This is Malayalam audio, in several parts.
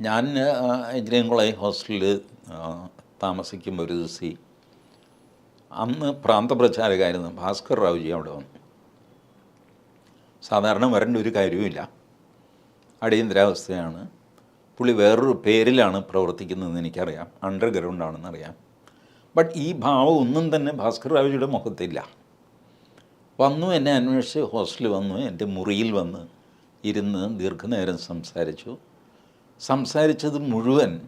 ഞാൻ എഞ്ചിനീയറിംഗ് കോളേജ് ഹോസ്റ്റലിൽ താമസിക്കുമ്പോൾ ഒരു ദിവസം. അന്ന് പ്രാന്തപ്രചാരകായിരുന്നു ഭാസ്കർ റാവുജി അവിടെ വന്നു. സാധാരണ വരേണ്ട ഒരു കാര്യവുമില്ല. അടിയന്തരാവസ്ഥയാണ്. പുള്ളി വേറൊരു പേരിലാണ് പ്രവർത്തിക്കുന്നതെന്ന് എനിക്കറിയാം. അണ്ടർഗ്രൗണ്ട് ആണെന്നറിയാം ബട്ട് ഈ ഭാവം ഒന്നും തന്നെ ഭാസ്കർ റാവുജിയുടെ മുഖത്തില്ല. വന്നു എന്നെ അന്വേഷിച്ച് ഹോസ്റ്റലിൽ വന്നു എന്റെ മുറിയിൽ വന്ന് ഇരുന്ന് ദീർഘനേരം സംസാരിച്ചു. സംസാരിച്ചത് മുഴുവൻ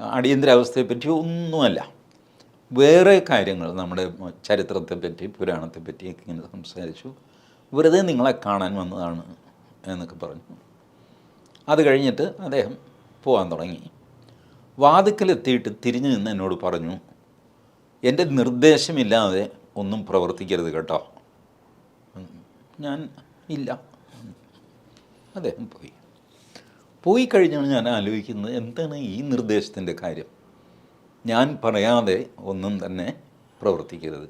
അടിയന്തരാവസ്ഥയെപ്പറ്റി ഒന്നുമല്ല. വേറെ കാര്യങ്ങൾ നമ്മുടെ ചരിത്രത്തെപ്പറ്റി പുരാണത്തെപ്പറ്റി ഒക്കെ ഇങ്ങനെ സംസാരിച്ചു. വെറുതെ നിങ്ങളെ കാണാൻ വന്നതാണ് എന്നൊക്കെ പറഞ്ഞു. അത് കഴിഞ്ഞിട്ട് അദ്ദേഹം പോകാൻ തുടങ്ങി. വാതുക്കലെത്തിയിട്ട് തിരിഞ്ഞു നിന്ന് എന്നോട് പറഞ്ഞു എന്റെ നിർദ്ദേശമില്ലാതെ ഒന്നും പ്രവർത്തിക്കരുത് കേട്ടോ. ഞാൻ ഇല്ല. അദ്ദേഹം പോയി. പോയി കഴിഞ്ഞാണ് ഞാൻ ആലോചിക്കുന്നത് എന്താണ് ഈ നിർദ്ദേശത്തിന്റെ കാര്യം? ഞാൻ പറയാതെ ഒന്നും തന്നെ പ്രവർത്തിക്കരുത്.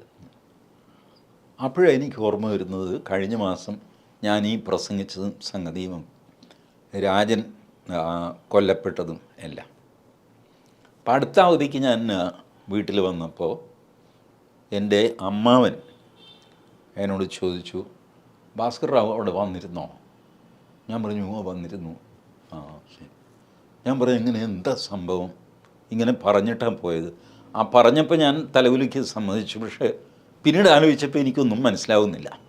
അപ്പോഴെനിക്ക് ഓർമ്മ വരുന്നത് കഴിഞ്ഞ മാസം ഞാൻ ഈ പ്രസംഗിച്ചതും സംഗതിയും രാജൻ കൊല്ലപ്പെട്ടതും എല്ലാം. അപ്പം അടുത്ത അവധിക്ക് ഞാൻ വീട്ടിൽ വന്നപ്പോൾ എന്റെ അമ്മാവൻ എന്നോട് ചോദിച്ചു ഭാസ്കർ റാവു അവിടെ വന്നിരുന്നോ? ഞാൻ പറഞ്ഞു "ഓ, വന്നിരുന്നു. ഞാൻ പറഞ്ഞു ഇങ്ങനെ എന്താ സംഭവം? ഇങ്ങനെ പറഞ്ഞിട്ടാണ് പോയത്. ആ പറഞ്ഞപ്പോൾ ഞാൻ തലകുലിക്ക് സമ്മതിച്ചു. പക്ഷേ പിന്നീട് ആലോചിച്ചപ്പോൾ എനിക്കൊന്നും മനസ്സിലാവുന്നില്ല.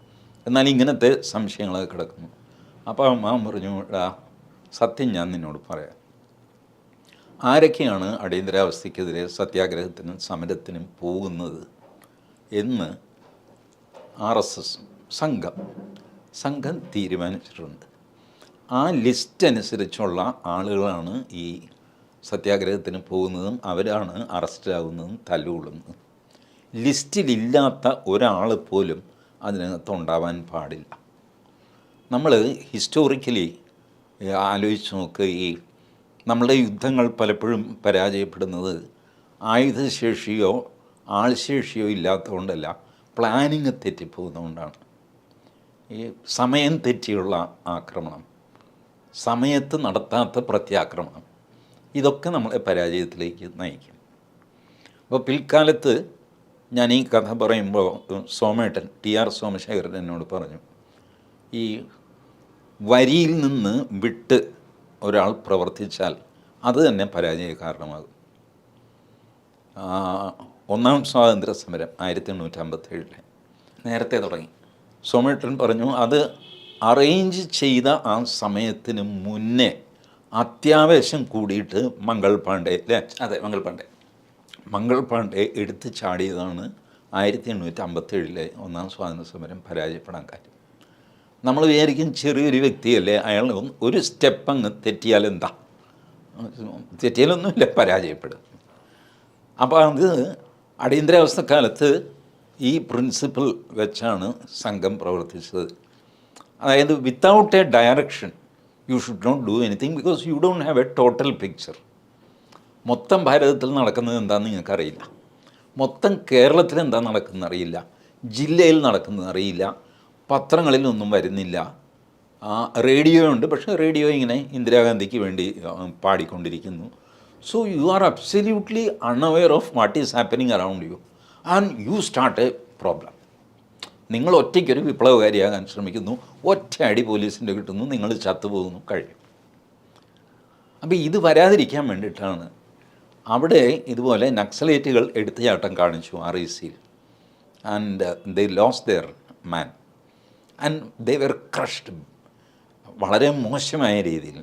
എന്നാൽ ഇങ്ങനത്തെ സംശയങ്ങളൊക്കെ കിടക്കുന്നു. അപ്പോൾ അമ്മ പറഞ്ഞു "എടാ, സത്യം ഞാൻ നിന്നോട് പറയാം. ആരൊക്കെയാണ് അടിയന്തരാവസ്ഥയ്ക്കെതിരെ സത്യാഗ്രഹത്തിനും സമരത്തിനും പോകുന്നത്? എന്ന് ആർ എസ് എസ് സംഘം സംഘം തീരുമാനിച്ചിട്ടുണ്ട്. ആ ലിസ്റ്റ് അനുസരിച്ചുള്ള ആളുകളാണ് ഈ സത്യാഗ്രഹത്തിന് പോകുന്നതും അവരാണ് അറസ്റ്റിലാകുന്നതും തല്ലുകൊള്ളുന്നതും. ലിസ്റ്റിലില്ലാത്ത ഒരാൾ പോലും അതിനകത്ത് ഉണ്ടാവാൻ പാടില്ല. നമ്മൾ ഹിസ്റ്റോറിക്കലി ആലോചിച്ച് നോക്ക് ഈ നമ്മുടെ യുദ്ധങ്ങൾ പലപ്പോഴും പരാജയപ്പെടുന്നത് ആയുധശേഷിയോ ആൾശേഷിയോ ഇല്ലാത്തതുകൊണ്ടല്ല പ്ലാനിങ് തെറ്റിപ്പോകുന്നതുകൊണ്ടാണ്. ഈ സമയം തെറ്റിയുള്ള ആക്രമണം. സമയത്ത് നടത്താത്ത പ്രത്യാക്രമണം. ഇതൊക്കെ നമ്മളെ പരാജയത്തിലേക്ക് നയിക്കും. അപ്പോൾ പിൽക്കാലത്ത് ഞാൻ ഈ കഥ പറയുമ്പോൾ സോമേട്ടൻ ടി ആർ സോമശേഖരൻ എന്നോട് പറഞ്ഞു ഈ വരിയിൽ നിന്ന് വിട്ട് ഒരാൾ പ്രവർത്തിച്ചാൽ അത് തന്നെ പരാജയ കാരണമാകും. ഒന്നാം സ്വാതന്ത്ര്യ സമരം ആയിരത്തി എണ്ണൂറ്റി നേരത്തെ തുടങ്ങി. സോമേട്ടൻ പറഞ്ഞു അത് അറേഞ്ച് ചെയ്ത ആ സമയത്തിന് മുന്നേ അത്യാവശ്യം കൂടിയിട്ട് മംഗൾ പാണ്ഡെ അല്ലേ? അതെ മംഗൾ പാണ്ഡെ മംഗൾ പാണ്ഡെ എടുത്ത് ചാടിയതാണ് ആയിരത്തി എണ്ണൂറ്റി അമ്പത്തേഴിലെ ഒന്നാം സ്വാതന്ത്ര്യ സമരം പരാജയപ്പെടാൻ കാര്യം. നമ്മൾ വിചാരിക്കും ചെറിയൊരു വ്യക്തിയല്ലേ അയാൾ ഒരു സ്റ്റെപ്പ് അങ്ങ് തെറ്റിയാൽ എന്താ? തെറ്റിയാലൊന്നുമില്ല പരാജയപ്പെടും. അപ്പോൾ അത് അടിയന്തരാവസ്ഥ കാലത്ത് ഈ പ്രിൻസിപ്പിൾ വെച്ചാണ് സംഘം പ്രവർത്തിച്ചത്. അതായത് without a direction you should not do anything because you don't have a total picture മൊത്തം ഭാരതത്തിൽ നടക്കുന്നത് എന്താണെന്ന് നിങ്ങൾക്കറിയില്ല. മൊത്തം കേരളത്തിൽ എന്താ നടക്കുന്നത് അറിയില്ല. ജില്ലയിൽ നടക്കുന്നത് അറിയില്ല. പത്രങ്ങളിലൊന്നും വരുന്നില്ല. റേഡിയോ ഉണ്ട്. പക്ഷേ റേഡിയോ ഇങ്ങനെ ഇന്ദിരാഗാന്ധിക്ക് വേണ്ടി പാടിക്കൊണ്ടിരിക്കുന്നു. So you are absolutely unaware of what is happening around you and you start a problem നിങ്ങൾ ഒറ്റയ്ക്കൊരു വിപ്ലവകാരിയാകാൻ ശ്രമിക്കുന്നു ഒറ്റ അടി പോലീസിന്റെ കിട്ടുന്നു നിങ്ങൾ ചത്തുപോകുന്നു കഴിയും. അപ്പോൾ ഇത് വരാതിരിക്കാൻ വേണ്ടിയിട്ടാണ് അവിടെ ഇതുപോലെ നക്സലേറ്റുകൾ എടുത്തുചാട്ടം കാണിച്ചു ആർ ഇ സിയിൽ and they lose their man and they were crushed വളരെ മോശമായ രീതിയിൽ.